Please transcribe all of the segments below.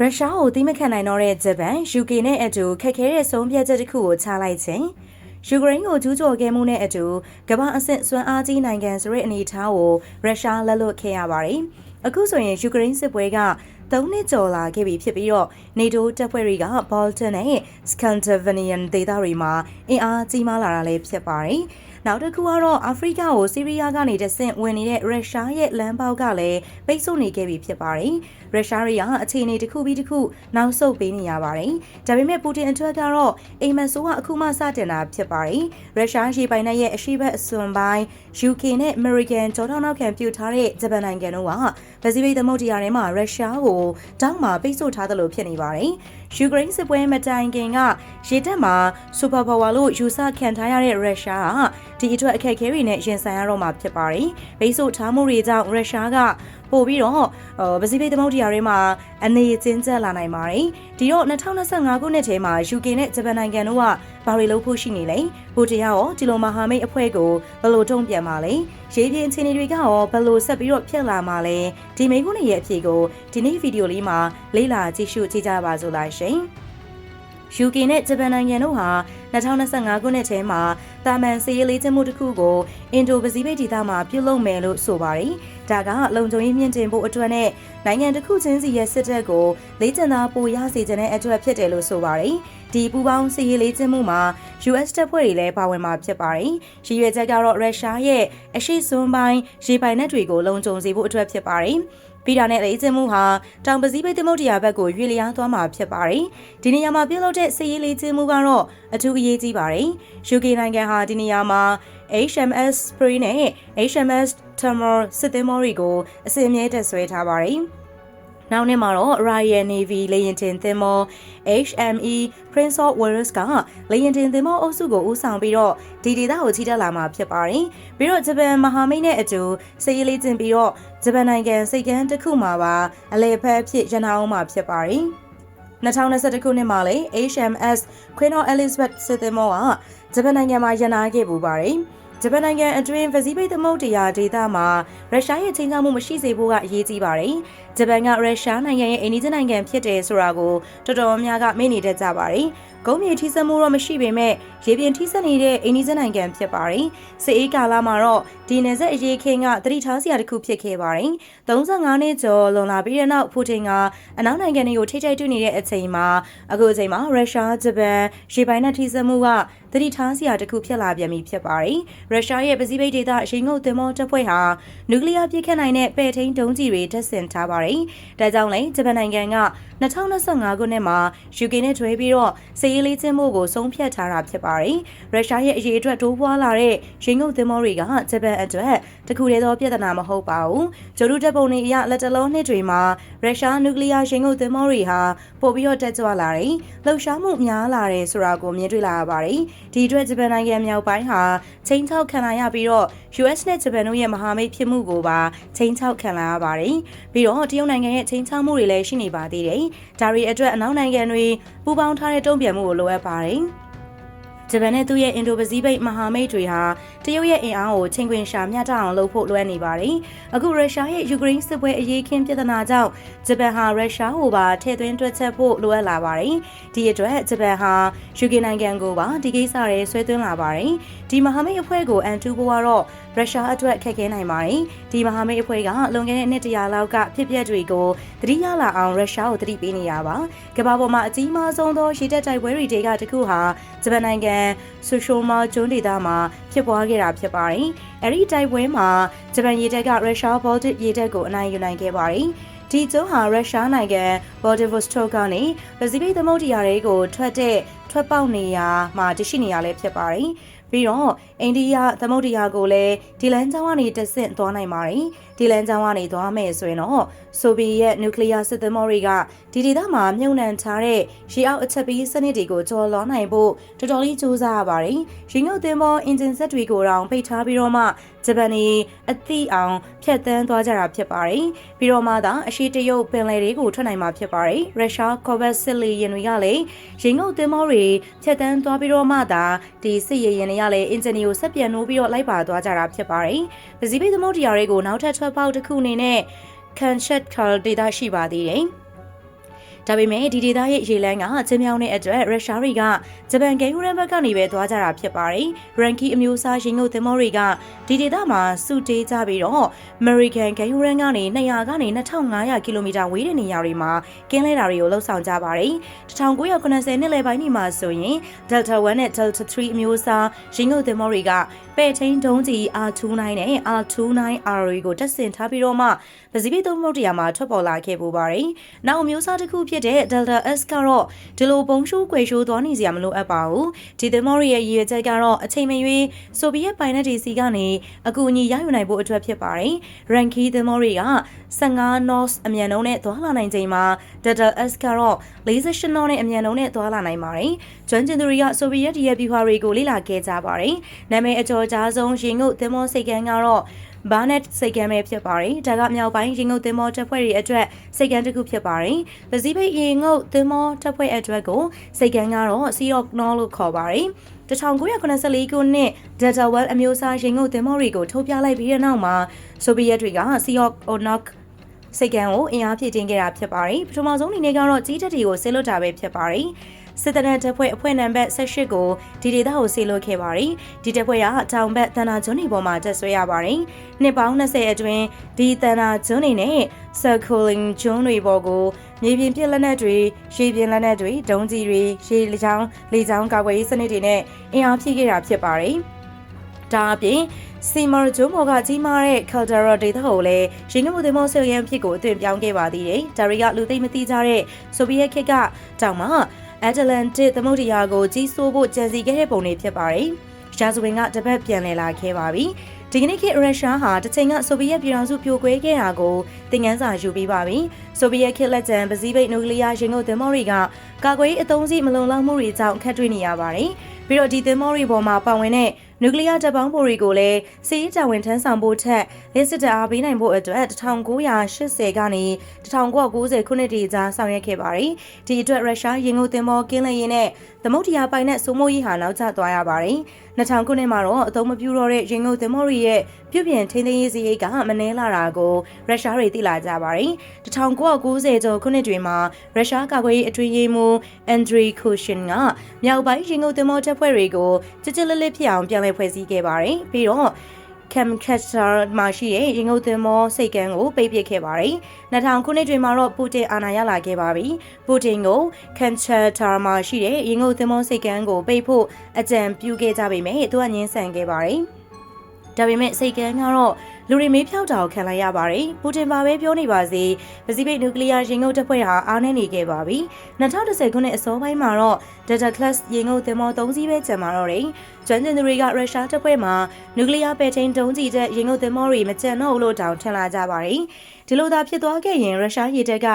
ရုရှားကိုတိမခံနိုင်တော့တဲ့ဂျပန် UK နဲ့အတူခက်ခဲတဲ့ဆုံးဖြတ်ချက်တစ်ခုကိုချလိုက်ခြင်းယူကရိန်းကိုကျူးကျော်ခဲ့မှုနဲ့အတူကမ္ဘာအဆင့်စွမ်းအားကြီးနိုင်ငံဆိုတဲ့အနေအထားကိုရုရှားလက်လွတ်ခဲ့ရပါတယ်။အခုဆိုရင်ယူကရိန်းစစ်ပွဲက၃နှစ်ကျော်လာခဲ့ပြီဖြစ်ပြီးတော့ NATO တပ်ဖွဲ့တွေက Balkan နဲ့ Scandinavian ဒေသတွေမှာအင်အားကြီးမားလာတာလည်းဖြစ်ပါတယ်။ နောက်တစ်ခုကတော့အာဖရိကကိုဆီးရီးယားကနေတဆင့်ဝင်နေတဲ့ရုရှားရဲ့လမ်းပေါက်ကလည်းပိတ်ဆို့နေခဲ့ပြီဖြစ်ပါတယ်။ရုရှားတွေကအခြေအနေတစ်ခုပြီးတစ်ခုနောက်ဆုတ်ပေးနေရပါတယ်။ဒါပေမဲ့ပူတင်အတွက်ကတော့အိမ်မက်ဆိုးကအခုမှစတင်တာဖြစ်ပါတယ်။ရုရှားရှေ့ပိုင်းရဲ့အရှိတ်အစွန်ပိုင်း UK နဲ့ American ကြောထောက်နောက်ခံပြုထားတဲ့ဂျပန်နိုင်ငံတို့ကပစိဖိတ်သမုဒ္ဒရာထဲမှာရုရှားကိုတောင်းမှပိတ်ဆို့ထားသလိုဖြစ်နေပါတယ်။ ယူကရိန်းစစ်ပွဲမတိုင်ခင်ကရေတပ်မှာစူပါပါဝါလို့ယူဆခံထားရတဲ့ရုရှားကဒီအတွက်အခက်အခဲတွေနဲ့ရင်ဆိုင်ရတော့မှာဖြစ်ပါတယ်။ပိတ်ဆို့ထားမှုတွေကြောင့်ရုရှားကပို့ပြီးတော့ပစိဖိတ်သမုဒ္ဒရာတွေမှာအနေချင်းကျက်လာနိုင်ပါတယ်။ဒီတော့2025ခုနှစ်ထဲမှာ UK နဲ့ဂျပန်နိုင်ငံတို့ကဘာတွေလုပ်ဖို့ရှိနေလဲ။ဟိုတရားရောဒီလိုမဟာမိတ်အဖွဲ့ကိုဘယ်လိုတုံ့ပြန်မှာလဲ။ရေးပြင်းအခြေအနေတွေကရောဘယ်လိုဆက်ပြီးတော့ဖြစ်လာမှာလဲ။ဒီမိကုန်းရဲ့အဖြေကိုဒီနေ့ဗီဒီယိုလေးမှာလေ့လာကြည့်ရှုကြည့်ကြပါစို့လားရှင်။ UK နဲ့ဂျပန်နိုင်ငံတို့ဟာ2025ခုနှစ်ထဲမှာတာမန်စီးရေးလေးကျမှုတစ်ခုကိုအင်ဒိုပစိဖိတ်ဒေသမှာပြုလုပ်မယ်လို့ဆိုပါတယ်။ ဒါကလုံခြုံရေးမြင့်တင်ဖို့အတွက်နဲ့နိုင်ငံတစ်ခုချင်းစီရဲ့စစ်တပ်ကိုလေးကျန်သားပိုရစေခြင်းတဲ့အတွက်ဖြစ်တယ်လို့ဆိုပါတယ်။ဒီပူပေါင်းစီးရေးလေးကျမှုမှာ US တပ်ဖွဲ့တွေလည်းပါဝင်မှာဖြစ်ပါတယ်။ရည်ရွယ်ချက်ကတော့ရုရှားရဲ့အရှိစွန်းပိုင်းရေပိုင်နက်တွေကိုလုံခြုံစေဖို့အတွက်ဖြစ်ပါတယ်။ပြီးတာနဲ့လေ့ကျင့်မှုဟာတောင်ပစိဖိတ်သမုဒ္ဒရာဘက်ကိုရွေ့လျားသွားမှာဖြစ်ပါတယ်။ဒီနေရာမှာပြုလုပ်တဲ့စစ်ရေးလေ့ကျင့်မှုကတော့အထူးအရေးကြီးပါတယ်။ UK နိုင်ငံဟာဒီနေရာမှာ HMS Spray နဲ့ HMS Tamar စစ်သင်္ဘောတွေကိုအစီအမြဲတက်ဆွဲထားပါတယ်။ နောက်နှစ်မှာတော့ Royal Navy လေယာဉ်တင်သင်္ဘော HME Prince of Wales ကလေယာဉ်တင်သင်္ဘောအုပ်စုကိုဦးဆောင်ပြီးတော့ဒီဒေသကိုချီတက်လာမှာဖြစ်ပါတယ်။ပြီးတော့ဂျပန်မဟာမိတ်နဲ့အတူစစ်ရေးလေ့ကျင့်ပြီးတော့ဂျပန်နိုင်ငံစိတ်ကမ်းတစ်ခုမှာပါအလဲဖက်ဖြစ်ရန်အောင်မှာဖြစ်ပါတယ်။2021ခုနှစ်မှာလေ HMS Queen of Elizabeth စစ်သင်္ဘောကဂျပန်နိုင်ငံမှာရန်နာခဲ့ပူပါတယ်။ဂျပန်နိုင်ငံအတွင်းပစိဖိတ်သမုဒ္ဒရာဒေသမှာရုရှားရဲ့ချိန်ချမှုမရှိစေဖို့ကအရေးကြီးပါတယ်။ ဂျပန်ကရုရှားနိုင်ငံရဲ့အိန္ဒိယနိုင်ငံဖြစ်တယ်ဆိုတာကိုတော်တော်များများကမေ့နေတတ်ကြပါတယ်။ဂုံးမြေထိစက်မှုတော့မရှိပေမဲ့ရေပြင်ထိစက်နေတဲ့အိန္ဒိယနိုင်ငံဖြစ်ပါတယ်။စစ်အေးကာလမှာတော့ဒီနယ်စပ်အရေးခင်းကတတိထားစရာတစ်ခုဖြစ်ခဲ့ပါတယ်။35နှစ်ကျော်လွန်လာပြီးတဲ့နောက်ပူတင်ကအနောက်နိုင်ငံတွေကိုထိထိတွေ့နေတဲ့အချိန်မှာအခုအချိန်မှာရုရှားဂျပန်ရေပိုင်နက်ထိစက်မှုကတတိထားစရာတစ်ခုဖြစ်လာပြန်ပြီဖြစ်ပါတယ်။ရုရှားရဲ့ပစိဖိတ်ဒေသရေငုပ်သင်္ဘောတပ်ဖွဲ့ဟာနျူကလ িয়ার ပြစ်ခတ်နိုင်တဲ့ပဲ့ထိန်ဒုံးကျည်တွေတပ်ဆင်ထားပါတယ်။ဒါကြောင့်လည်းဂျပန်နိုင်ငံက2025ခုနှစ်မှာ UK နဲ့ထွေးပြီးတော့စစ်ရေးလေးချင်းမှုကိုဆုံးဖြတ်ထားတာဖြစ်ပါတယ်။ရုရှားရဲ့အရေးအတွက်တိုးပွားလာတဲ့ရေငုပ်သင်္ဘောတွေကဂျပန်အတွက်တခုတည်းသောပြဿနာမဟုတ်ပါဘူး။ဂျိုဒူတပ်ပုံတွေအရလက်တလုံးနှစ်တွေမှာရုရှားနျူကလ িয়ার ရေငုပ်သင်္ဘောတွေဟာပို့ပြီးတော့တက်ကြွလာတယ်။လှုပ်ရှားမှုများလာတယ်ဆိုတာကိုမြင်တွေ့လာရပါတယ်။ဒီအတွက်ဂျပန်နိုင်ငံမြောက်ပိုင်းဟာချိန်ချောက်ခံလာရပြီးတော့ US နဲ့ဂျပန်တို့ရဲ့မဟာမိတ်ဖြစ်မှုကိုပါချိန်ချောက်ခံလာရပါတယ်။ပြီးတော့တရုတ်နိုင်ငံရဲ့ချိန်ချောက်မှုတွေလည်းရှိနေပါသေးတယ်။ဒါတွေအတွက်အနောက်နိုင်ငံတွေပူးပေါင်းထားတဲ့တုံ့ပြန်မှုကိုလိုအပ်ပါတယ်။ ဂျပန်နဲ့သူ့ရဲ့အင်ဒိုပစိဖိတ်မဟာမိတ်တွေဟာတရုတ်ရဲ့အင်အားကိုချိန်ခွင်ရှာမျှတအောင်လုပ်ဖို့လွှဲနေပါတယ်။အခုရုရှားရဲ့ယူကရိန်းစစ်ပွဲအရေးခင်းပြဿနာကြောင့်ဂျပန်ဟာရုရှားကိုပါထည့်သွင်းတွက်ချက်ဖို့လိုအပ်လာပါတယ်။ဒီအတွက်ဂျပန်ဟာယူကရိန်းနိုင်ငံကိုပါဒီကိစ္စတွေဆွဲသွင်းလာပါတယ်။ဒီမဟာမိတ်အဖွဲ့ကိုအန်တူဘိုကတော့ရုရှားအတွက်ခက်ခဲနိုင်ပါတယ်။ဒီမဟာမိတ်အဖွဲ့ကလွန်ခဲ့တဲ့နှစ်တရာလောက်ကဖြစ်ပျက်တွေကိုသတိရလာအောင်ရုရှားကိုသတိပေးနေရပါ။ကမ္ဘာပေါ်မှာအကြီးမားဆုံးသောရေတပ်တိုက်ပွဲတွေတွေကတခုဟာဂျပန်နိုင်ငံဆူရှိုမာကျွန်းဒေသမှာဖြစ်ပွားခဲ့တာဖြစ်ပါတယ်။အဲဒီတိုက်ပွဲမှာဂျပန်ရေတပ်ကရုရှားဘော်တစ်ရေတပ်ကိုအနိုင်ယူနိုင်ခဲ့ပါတယ်။ဒီကျွန်းဟာရုရှားနိုင်ငံဘော်ဒီဗိုစတိုကနေပစိဖိတ်သမုဒ္ဒရာတွေကိုထွက်တဲ့ထွက်ပေါက်နေရာမှာတရှိနေရလဲဖြစ်ပါတယ်။ ပြီးတော့အိန္ဒိယသမုဒ္ဒရာကိုလည်းဒီလန်ချောင်းကနေတဆင့်သွားနိုင်ပါတယ်ဒီလန်ချောင်းကနေသွားမယ်ဆိုရင်တော့ဆိုဗီယက်နျူကလ িয়ার စစ်သင်္ဘောတွေကဒီဒေသမှာမြုပ်နှံထားတဲ့ရေအောက်အချက်ပေးစနစ်တွေကိုကျော်လွှားနိုင်ဖို့တော်တော်လေးစူးစမ်းရပါတယ်ရေငုပ်သင်္ဘောအင်ဂျင်ဆက်တွေကိုတောင်ပိတ်ထားပြီးတော့မှဂျပန်နေအသိအောင်ဖြတ်တန်းသွားကြတာဖြစ်ပါတယ်ပြီးတော့မှသာအရှိတရုတ်ပင်လယ်တွေကိုထွက်နိုင်မှာဖြစ်ပါတယ်ရုရှားကော်ဘတ်စစ်လီရင်တွေကလည်းရေငုပ်သင်္ဘောတွေဖြတ်တန်းသွားပြီးတော့မှသာဒီစစ်ရေရင်တွေကလည်းအင်ဂျင်နီကိုဆက်ပြန်နိုးပြီးတော့လိုက်ပါသွားကြတာဖြစ်ပါတယ်ပစိဖိတ်သမုဒ္ဒရာတွေကိုနောက်ထပ်ထွက်ပေါက်တစ်ခုအနေနဲ့ကန်ချက်ကာဒေတာရှိပါသေးတယ် ဒါပေမဲ့ဒီဒေသရဲ့ရေလမ်းကချင်းမြောင်းတဲ့အတွက်ရုရှားတွေကဂျပန်ဂိမ်းရန်ဘက်ကနေပဲသွားကြတာဖြစ်ပါတယ်။ရန်ကီအမျိုးအစားရင်ငုတ်သင်္ဘောတွေကဒီဒေသမှာစုတေးကြပြီးတော့ American ဂိမ်းရန်ကနေ200ကနေ2500ကီလိုမီတာဝေးတဲ့နေရာတွေမှာကင်းလဲတာတွေကိုလှုပ်ဆောင်ကြပါတယ်။1990နှစ်လယ်ပိုင်းဒီမှာဆိုရင် Delta 1နဲ့ Delta 3အမျိုးအစားရင်ငုတ်သင်္ဘောတွေက ပဲ့ချင်းဒုံးကြီး R29 နဲ့ R29R တွေကိုတက်ဆင်ထားပြီးတော့မှပစိဖိတ်သမုဒ္ဒရာမှာထွက်ပေါ်လာခဲ့ပူပါတယ်။နောက်အမျိုးအစားတစ်ခုဖြစ်တဲ့ Delta S ကတော့ဒီလိုပုံရှိုးကွေရှိုးသွားနေစရာမလိုအပ်ပါဘူး။ဒီသင်္ဘောရဲ့ရည်ရွယ်ချက်ကတော့အချိန်မရွေးဆိုဗီယက်ပိုင်နက်တွေစီကနေအကူအညီရယူနိုင်ဖို့အတွက်ဖြစ်ပါတယ်။ Ranky သင်္ဘောတွေက15 knots အမြန်နှုန်းနဲ့သွားလာနိုင်ချိန်မှာ Delta S ကတော့48 knots နဲ့အမြန်နှုန်းနဲ့သွားလာနိုင်ပါတယ်။ ကျွမ်းကျင်သူတွေကဆိုဗီယက်တရဲ့ဗျူဟာတွေကိုလေ့လာခဲ့ကြပါတယ်။နာမည်အကျော်ကြားဆုံးရင်ငုတ်သင်္ဘောစိတ်ကမ်းကတော့ဘာနက်စိတ်ကမ်းပဲဖြစ်ပါတယ်။ဒါကမြောက်ပိုင်းရင်ငုတ်သင်္ဘောတပ်ဖွဲ့တွေအတွက်စိတ်ကမ်းတစ်ခုဖြစ်ပါတယ်။ပစိဖိတ်ရင်ငုတ်သင်္ဘောတပ်ဖွဲ့အတွက်ကိုစိတ်ကမ်းကတော့ Sea of Nor လို့ခေါ်ပါတယ်။1984ခုနှစ် Delta Well အမျိုးအစားရင်ငုတ်သင်္ဘောတွေကိုထုတ်ပြလိုက်ပြီးတဲ့နောက်မှာဆိုဗီယက်တွေက Sea of Onok စိတ်ကံကိုအင်အားဖြည့်တင်းခဲ့တာဖြစ်ပါတယ်ပထမဆုံးအနေနဲ့ကတော့ကြီးတက်တွေကိုဆေးလွတ်တာပဲဖြစ်ပါတယ် စစ်တပ်တပ်ဖွဲ့အဖွဲ့နံပါတ်18ကိုဒီဒေသကိုဆေးလွတ်ခဲ့ပါတယ်ဒီတပ်ဖွဲ့ကတောင်ဘက်တန်နာကျွန်းတွေပေါ်မှာတက်ဆွဲရပါတယ်နှစ်ပေါင်း20အတွင်းဒီတန်နာကျွန်းတွေနဲ့ circling ကျွန်းတွေပေါ်ကိုမြေပြင်ပြစ်လက်နက်တွေရေပြင်လက်နက်တွေဒုံးကြီးတွေရေလေချောင်းလေချောင်းကာကွယ်ရေးစနစ်တွေနဲ့အင်အားဖြည့်ခဲ့တာဖြစ်ပါတယ်ဒါအပြင်စီမာဂျိုမောကကြီးမားတဲ့ Caldera ဒေသကိုလည်းရင်ငမှုသင်္ဘောဆယ်ရန်ဖြစ်ကိုအသွင်ပြောင်းခဲ့ပါသေးတယ်။ဒါရီကလူသိမသိကြတဲ့ဆိုဗီယက်ခေတ်ကတောင်မှ အတ္တလန်တစ်သမုဒ္ဒရာကိုကြီးစိုးဖို့ကြံစီခဲ့တဲ့ပုံတွေဖြစ်ပါတယ်။ရာဇဝင်ကတပတ်ပြန်လည်လာခဲ့ပါပြီ။ဒီကနေ့ခေတ်ရုရှားဟာတစ်ချိန်ကဆိုဗီယက်ပြည်ထောင်စုပြိုကွဲခဲ့တာကိုသင်ခန်းစာယူပြီးပါပြီ။ဆိုဗီယက်ခေတ်လက်ကျန်ပစိဖိတ်နျူကလ িয়ার ရင်ငုတ်သင်္ဘောတွေကကာကွယ်အသုံးစီမလုံလောက်မှုတွေကြောင့်ခက်တွေ့နေရပါတယ်။ပြီးတော့ဒီသင်္ဘောတွေပေါ်မှာပါဝင်တဲ့ နျူကလ িয়ার တပ်ပေါင်းပိုတွေကိုလည်းစီးရေးတာဝန်ထမ်းဆောင်ဖို့ထက်လက်စစ်တအားပေးနိုင်ဖို့အတွက်1980ကနေ1990ခုနှစ်တည်းကြားဆောင်ရွက်ခဲ့ပါတယ်။ဒီအတွက်ရုရှားရင်ငုတ်သင်္ဘောကင်းလည်ရင်နဲ့သမုဒ္ဒရာပိုင်နဲ့စိုးမိုးရေးဟာနောက်ကျသွားရပါတယ်။ 2000ခုနှစ်မှာတော့အသုံးမပြုတော့တဲ့ရင်ငုတ်သင်္ဘောတွေရဲ့ပြုပြင်ထိန်းသိမ်းရေးစရိတ်ကမနှဲလာတာကိုရုရှားတွေသိလာကြပါတယ်။1990ကျော်ခုနှစ်တွေမှာရုရှားကာကွယ်ရေးအတွင်းရေးမှူးအန်ဒရီကိုရှင်ကမြောက်ပိုင်းရင်ငုတ်သင်္ဘောတပ်ဖွဲ့တွေကိုကြကြလစ်လစ်ဖြစ်အောင်ပြန်လည်ဖွဲ့စည်းခဲ့ပါတယ်။ပြီးတော့ Kamchatka မှာရှိတဲ့ရင်ငုတ်သင်္ဘောစိတ်ကမ်းကိုပိတ်ပစ်ခဲ့ပါတယ်။2000ခုနှစ်တွင်မှာတော့ပူတင်အာဏာရလာခဲ့ပါပြီ။ပူတင်ကို Kamchatka မှာရှိတဲ့ရင်ငုတ်သင်္ဘောစိတ်ကမ်းကိုပိတ်ဖို့အကြံပြုခဲ့ကြပေမဲ့သူကငြင်းဆန်ခဲ့ပါတယ်။ဒါပေမဲ့စိတ်ကမ်းကတော့ လူတွေမေးဖြောက်တာကိုခံလိုက်ရပါတယ်။ပူတင်ပါပဲပြောနေပါစေပစိဖိတ်နျူကလ িয়ার ရင်ငုတ်တပ်ဖွဲ့ဟာအားနည်းနေခဲ့ပါပြီ။2010ခုနှစ်အစောပိုင်းမှာတော့ Delta Class ရင်ငုတ်သင်္ဘော၃စီးပဲကျန်ပါတော့တယ်။ကျွမ်းကျင်သူတွေကရုရှားတပ်ဖွဲ့မှာနျူကလ িয়ার ပဲ့ထိန်တုံးကြီးတဲ့ရင်ငုတ်သင်္ဘောတွေမကျန်တော့ဘူးလို့တောင်ထင်လာကြပါတယ်။ဒီလိုသာဖြစ်သွားခဲ့ရင်ရုရှားရေတပ်က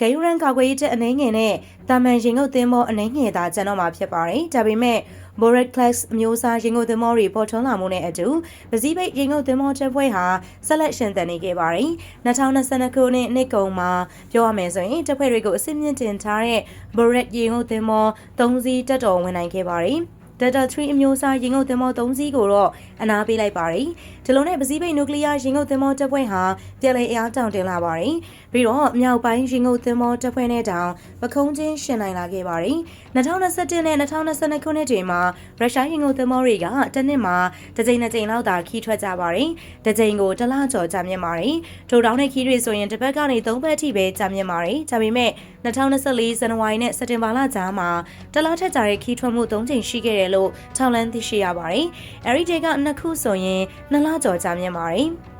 ဂယူရန်ကာကွယ်ရေးတပ်အနေငယ်နဲ့တာမန်ရင်ငုတ်သင်္ဘောအနေငယ်သာကျန်တော့မှာဖြစ်ပါတယ်။ဒါပေမဲ့ Borat Class အမျိုးအစားရင်ငုတ်သင်္ဘောတွေပေါ်ထွန်းလာမှုနဲ့အတူပစိဖိတ်ရင်ငုတ်သင်္ဘောတပ်ဖွဲ့ဟာဆက်လက်ရှင်သန်နေခဲ့ပါတယ်။2022ခုနှစ်နှစ်ကုန်မှာပြောရမယ်ဆိုရင်တပ်ဖွဲ့တွေကိုအစစ်မြင့်တင်ထားတဲ့ Borat ရင်ငုတ်သင်္ဘော၃စီးတက်တော်ဝင်နိုင်ခဲ့ပါတယ်။ Delta 3အမျိုးအစားရင်ငုတ်သင်္ဘော3စီးကိုတော့အနာပေးလိုက်ပါတယ်။ဒီလိုနဲ့ပစိဖိတ်နျူကလ িয়ার ရင်ငုတ်သင်္ဘောတပ်ဖွဲ့ဟာပြည်လည်အားတောင်တင်လာပါတယ်။ပြီးတော့မြောက်ပိုင်းရင်ငုတ်သင်္ဘောတပ်ဖွဲ့နဲ့တောင်ပခုံးချင်းရှင်နိုင်လာခဲ့ပါတယ်။ 2021နဲ့2022ခုနှစ်တွေမှာရုရှားရင်ငုတ်သင်္ဘောတွေကတစ်နှစ်မှာတစ်ကြိမ်နှစ်ကြိမ်လောက်သာခီးထွက်ကြပါတယ်။တစ်ကြိမ်ကိုတစ်လကျော်ကြာမြင့်ပါတယ်။ထိုတောင်းတဲ့ခီးတွေဆိုရင်တစ်ပတ်ကနေသုံးပတ်အထိပဲကြာမြင့်ပါတယ်။ဒါပေမဲ့2024ဇန်နဝါရီနဲ့စက်တင်ဘာလကြားမှာတစ်လထက်ကြာတဲ့ခီးထွက်မှု၃ကြိမ်ရှိခဲ့တယ်လို့ထောက်လန်းသိရှိရပါတယ်။အဲဒီတေကနှစ်ခုဆိုရင်နှစ်လကျော်ကြာမြင့်ပါတယ်။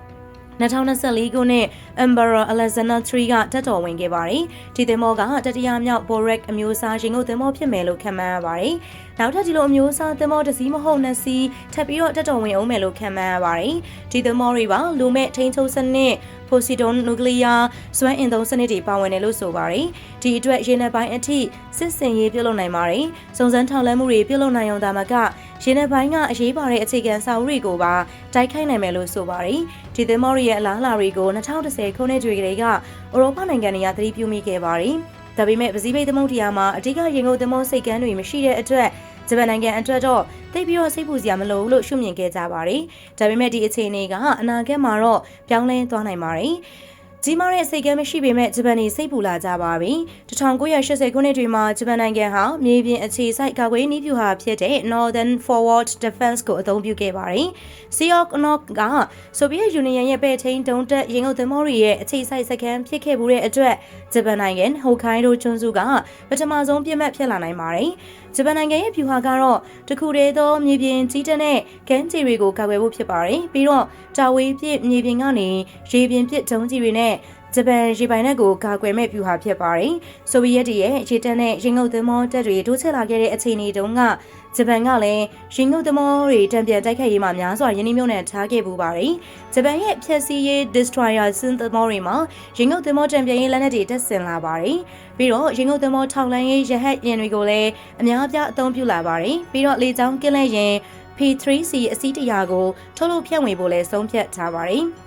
2024ခုနှစ် Emperor Alexander III ကတက်တော်ဝင်ခဲ့ပါတယ်။ဒီသင်္ဘောကတတိယမြောက် Borak အမျိုးအစားရင်ငုတ်သင်္ဘောဖြစ်မယ်လို့ခန့်မှန်းရပါတယ်။ နောက်ထပ်ဒီလိုအမျိုးအစားသင်္ဘောတစ်စီးမဟုတ်နှစ်စီးထပ်ပြီးတော့တက်တော်ဝင်အောင်မယ်လို့ခန့်မှန်းရပါတယ်။ဒီသင်္ဘောတွေပါလူမဲ့ထိန်းချုပ်စနစ်ပိုစီဒွန်နျူကလ িয়ার စွမ်းအင်သုံးစနစ်တွေပါဝင်တယ်လို့ဆိုပါတယ်။ဒီအတွက်ရေနံပိုင်းအထိစစ်စင်ရေးပြုလုပ်နိုင်ပါတယ်။စုံစမ်းထောက်လှမ်းမှုတွေပြုလုပ်နိုင်အောင်ဒါမှကရေနံပိုင်းကအရေးပါတဲ့အခြေခံစာအုပ်တွေကိုပါတိုက်ခိုက်နိုင်မယ်လို့ဆိုပါတယ်။ဒီသင်္ဘောတွေရဲ့အလားအလာတွေကို2010ခုနှစ်တွေကလေးကဥရောပနိုင်ငံတွေကသတိပြုမိခဲ့ပါတယ်။ဒါပေမဲ့ပစိဖိတ်သမုဒ္ဒရာမှာအဓိကရေငုပ်သင်္ဘောစိတ်ကမ်းတွေမရှိတဲ့အတွက် ဂျပန်နိုင်ငံအတွက်တော့သိပြီးတော့စိတ်ပူစရာမလိုဘူးလို့ရှုမြင်ခဲ့ကြပါတယ်။ဒါပေမဲ့ဒီအခြေအနေကအနာဂတ်မှာတော့ပြောင်းလဲသွားနိုင်ပါတယ်။ကြီးမားတဲ့စိတ်ကမ်းမရှိပေမဲ့ဂျပန်နေစိတ်ပူလာကြပါပြီ1980ခုနှစ်တွေမှာဂျပန်နိုင်ငံဟာမြေပြင်အခြေစိုက်ကာကွယ်ရေးနည်းဗျူဟာဖြစ်တဲ့ Northern Forward Defense ကိုအသုံးပြုခဲ့ပါတယ် Seok Nok ကဆိုဗီယက်ယူနီယံရဲ့ပဲ့ချင်းတုံးတက်ရင်ငုတ်သမောတွေရဲ့အခြေစိုက်စခန်းဖြစ်ခဲ့မှုတဲ့အတွက်ဂျပန်နိုင်ငံဟိုခိုင်ဒိုကျွန်းစုကပထမဆုံးပြစ်မှတ်ဖြစ်လာနိုင်ပါတယ် ဂျပန်နိုင်ငံရဲ့ဗျူဟာကတော့တခုတည်းသောမြေပြင်ကြီးတက်တဲ့ကမ်းခြေတွေကိုကာကွယ်ဖို့ဖြစ်ပါတယ်ပြီးတော့တာဝေးပြစ်မြေပြင်ကနေရေပြင်ပြစ်ဒုံးကြီးတွေနဲ့ ဂျပန်ရေပိုင်နက်ကိုကာကွယ်မဲ့ဗျူဟာဖြစ်ပါတယ်။ဆိုဗီယက်တရဲ့ရေတပ်နဲ့ရင်ငုတ်သင်္ဘောတပ်တွေတိုးချဲ့လာခဲ့တဲ့အခြေအနေတုန်းကဂျပန်ကလည်းရင်ငုတ်သင်္ဘောတွေတံပြန်တိုက်ခိုက်ရေးမှာများစွာယင်းနှိမ့်မြုံနဲ့ထားခဲ့ပူပါတယ်။ဂျပန်ရဲ့ဖျက်ဆီးရေး destroyer စင်သင်္ဘောတွေမှာရင်ငုတ်သင်္ဘောတံပြန်ရေးလက်နက်တွေတက်ဆင်လာပါတယ်။ပြီးတော့ရင်ငုတ်သင်္ဘောထောက်လန်းရေးရဟတ်ယာဉ်တွေကိုလည်းအများအပြားအသုံးပြုလာပါတယ်။ပြီးတော့လေကြောင်းကင်းလဲရင် P3C အစီးတရာကိုထုတ်လုပ်ဖြန့်ဝေဖို့လဲဆုံးဖြတ်ထားပါတယ်။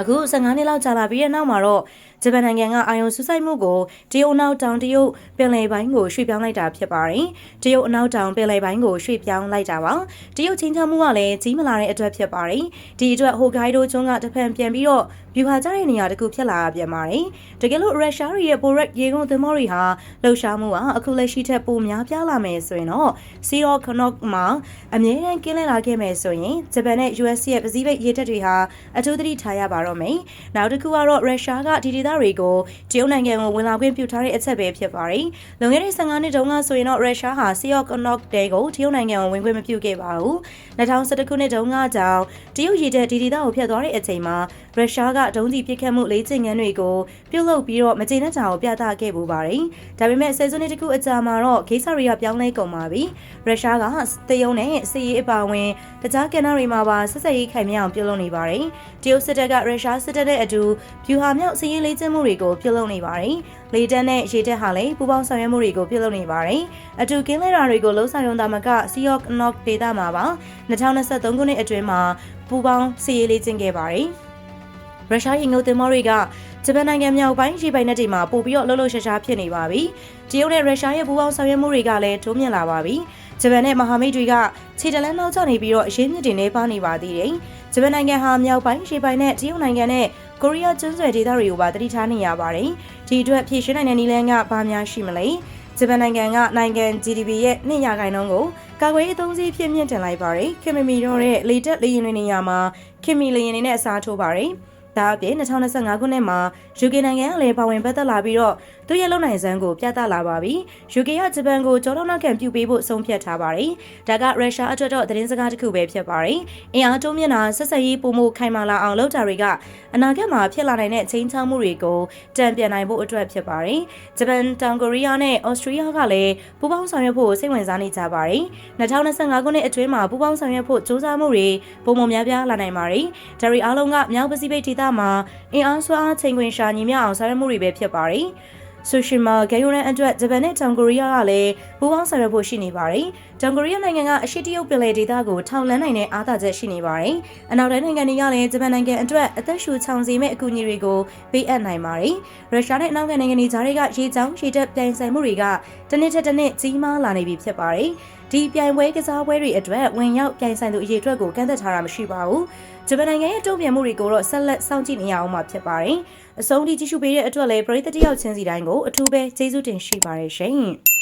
အခု15နှစ်လောက်ကြာလာပြီးတဲ့နောက်မှာတော့ဂျပန်နိုင်ငံကအာယုံဆူဆိုင်မှုကိုတရုတ်အနောက်တောင်တရုတ်ပင်လယ်ပိုင်းကိုရွှေ့ပြောင်းလိုက်တာဖြစ်ပါတယ်။တရုတ်အနောက်တောင်ပင်လယ်ပိုင်းကိုရွှေ့ပြောင်းလိုက်တာပါ။တရုတ်ချင်းချောက်မှုကလည်းကြီးမလာတဲ့အတွက်ဖြစ်ပါတယ်။ဒီအတွက်ဟိုဂိုင်ဒိုကျွန်းကတဖန်ပြန်ပြီးတော့ ဗျူဟာကျတဲ့နေရာတစ်ခုဖြစ်လာပြန်ပါတယ်။တကယ်လို့ရုရှားရဲ့ပိုရက်ရေကုန်သင်္ဘောတွေဟာလှုပ်ရှားမှုကအခုလက်ရှိထက်ပိုများပြားလာမယ်ဆိုရင်တော့စီရောခနော့မှာအမြဲတမ်းကင်းလဲလာခဲ့မယ်ဆိုရင်ဂျပန်နဲ့ US ရဲ့ပစိဖိတ်ရေတပ်တွေဟာအထူးသတိထားရပါတော့မယ်။နောက်တစ်ခုကတော့ရုရှားကဒီဒေသတွေကိုတရုတ်နိုင်ငံကိုဝင်လာခွင့်ပြုထားတဲ့အချက်ပဲဖြစ်ပါတယ်။လွန်ခဲ့တဲ့15နှစ်တုန်းကဆိုရင်တော့ရုရှားဟာစီရောခနော့တဲကိုတရုတ်နိုင်ငံကိုဝင်ခွင့်မပြုခဲ့ပါဘူး။2011ခုနှစ်တုန်းကကြောင့်တရုတ်ရေတပ်ဒီဒေသကိုဖျက်သွားတဲ့အချိန်မှာရုရှားကဒုံးကျည်ပစ်ခတ်မှုလေးကျင်ငန်းတွေကိုပြုတ်လုပြီးတော့မကျေနပ်တာကိုပြသခဲ့ပူပါတယ်။ဒါပေမဲ့ဆယ်စုနှစ်တခုအကြာမှာတော့ဂိမ်းစာတွေကပြောင်းလဲကုန်ပါပြီ။ရုရှားကတရုတ်နဲ့စစ်ရေးအပါအဝင်တခြားကဏ္ဍတွေမှာပါဆက်ဆက်ရေးခိုင်မြအောင်ပြုတ်လုပ်နေပါတယ်။တရုတ်စစ်တပ်ကရုရှားစစ်တပ်နဲ့အတူဗျူဟာမြောက်စစ်ရေးလေ့ကျင့်မှုတွေကိုပြုတ်လုပ်နေပါတယ်။လေတပ်နဲ့ရေတပ်ဟာလည်းပူးပေါင်းဆောင်ရွက်မှုတွေကိုပြုတ်လုပ်နေပါတယ်။အတူကင်းလဲတာတွေကိုလှုံ့ဆော်ရုံသာမကစီယော့နော့ဒေတာမှာပါ2023ခုနှစ်အတွင်းမှာပူးပေါင်းစစ်ရေးလေ့ကျင့်ခဲ့ပါတယ်။ ရုရှားရင်ငုတ်တင်မောတွေကဂျပန်နိုင်ငံမြောက်ပိုင်းရေပိုင်နက်တွေမှာပို့ပြီးတော့လှုပ်လှုပ်ရှားရှားဖြစ်နေပါပြီ။တရုတ်နဲ့ရုရှားရဲ့ပူးပေါင်းဆောင်ရွက်မှုတွေကလည်းတိုးမြင့်လာပါပြီ။ဂျပန်နဲ့မဟာမိတ်တွေကခြေတလန်းနောက်ကျနေပြီးတော့အရေးမြစ်တွေနဲ့ပါနေပါသေးတယ်။ဂျပန်နိုင်ငံဟာမြောက်ပိုင်းရေပိုင်နဲ့တရုတ်နိုင်ငံနဲ့ကိုရီးယားကျွန်းဆွယ်ဒေသတွေကိုပါတတိထားနေရပါတယ်။ဒီအတွက်ဖြည့်ရှင်းနိုင်တဲ့နည်းလမ်းကဘာများရှိမလဲ။ဂျပန်နိုင်ငံကနိုင်ငံ GDP ရဲ့2ရာခိုင်နှုန်းကိုကာကွယ်ရေးအသုံးစည်းဖြစ်မြင့်တင်လိုက်ပါတယ်။ခင်မီမီတော့တဲ့လေတက်လေရင်တွေနေရာမှာခင်မီလေရင်တွေနဲ့အစားထိုးပါတယ်။ ဒါအပြင်2025ခုနှစ်မှာ UK နိုင်ငံကလည်းပါဝင်ပတ်သက်လာပြီးတော့ သူ့ရဲ့လုံနိုင်စမ်းကိုပြသလာပါပြီ။ UK ကဂျပန်ကိုကြောတော့နောက်ခံပြုပေးဖို့ဆုံးဖြတ်ထားပါတယ်။ဒါကရုရှားအတွက်တော့သတင်းစကားတစ်ခုပဲဖြစ်ပါတယ်။အင်အားတိုးမြင့်တာဆက်ဆက်ရေးပုံမှုခိုင်မာလာအောင်လုပ်တာတွေကအနာဂတ်မှာဖြစ်လာနိုင်တဲ့ချင်းချောင်းမှုတွေကိုတံပြန်နိုင်ဖို့အတွက်ဖြစ်ပါတယ်။ဂျပန်၊တောင်ကိုရီးယားနဲ့ဩစတြေးလျကလည်းပူးပေါင်းဆောင်ရွက်ဖို့စိတ်ဝင်စားနေကြပါတယ်။2025ခုနှစ်အတွင်းမှာပူးပေါင်းဆောင်ရွက်ဖို့စ조사မှုတွေပုံမှန်များပြားလာနိုင်ပါတယ်။ဒါရီအားလုံးကမြောက်ပစိဖိတ်ဒေသမှာအင်အားဆွမ်းအားချိန်ခွင်ရှာညီမျှအောင်ဆောင်ရွက်မှုတွေပဲဖြစ်ပါတယ်။ ဆူရှီမာဂယ်ယိုရန်အတွက်ဂျပန်နဲ့တောင်ကိုရီးယားကလည်းပူးပေါင်းဆောင်ရွက်ဖို့ရှိနေပါတယ်။တောင်ကိုရီးယားနိုင်ငံကအရှိတရုတ်ပင်လယ်ဒေသကိုထောက်လန်းနိုင်တဲ့အားသာချက်ရှိနေပါတယ်။အနောက်တိုင်းနိုင်ငံတွေကလည်းဂျပန်နိုင်ငံအတွက်အသက်ရှူချောင်စေမဲ့အကူအညီတွေကိုပေးအပ်နိုင်ပါတယ်။ရုရှားနဲ့အနောက်နိုင်ငံတွေကြားတွေကရေချောင်းရေတပ်ပြိုင်ဆိုင်မှုတွေကတစ်နှစ်ထက်တစ်နှစ်ကြီးမားလာနေပြီဖြစ်ပါတယ်။ဒီပြိုင်ပွဲကစားပွဲတွေအတွက်ဝင်ရောက်ပြိုင်ဆိုင်သူအရေးအတွက်ကိုကန့်သက်ထားတာမရှိပါဘူး။ ဂျပန်နိုင်ငံရဲ့တုံ့ပြန်မှုတွေကိုတော့ဆက်လက်စောင့်ကြည့်နေရအောင်မှာဖြစ်ပါတယ်။အဆုံးထိကြည့်ရှုပေးတဲ့အတွက်လည်းပရိသတ်တယောက်ချင်းစီတိုင်းကိုအထူးပဲကျေးဇူးတင်ရှိပါတယ်ရှင်။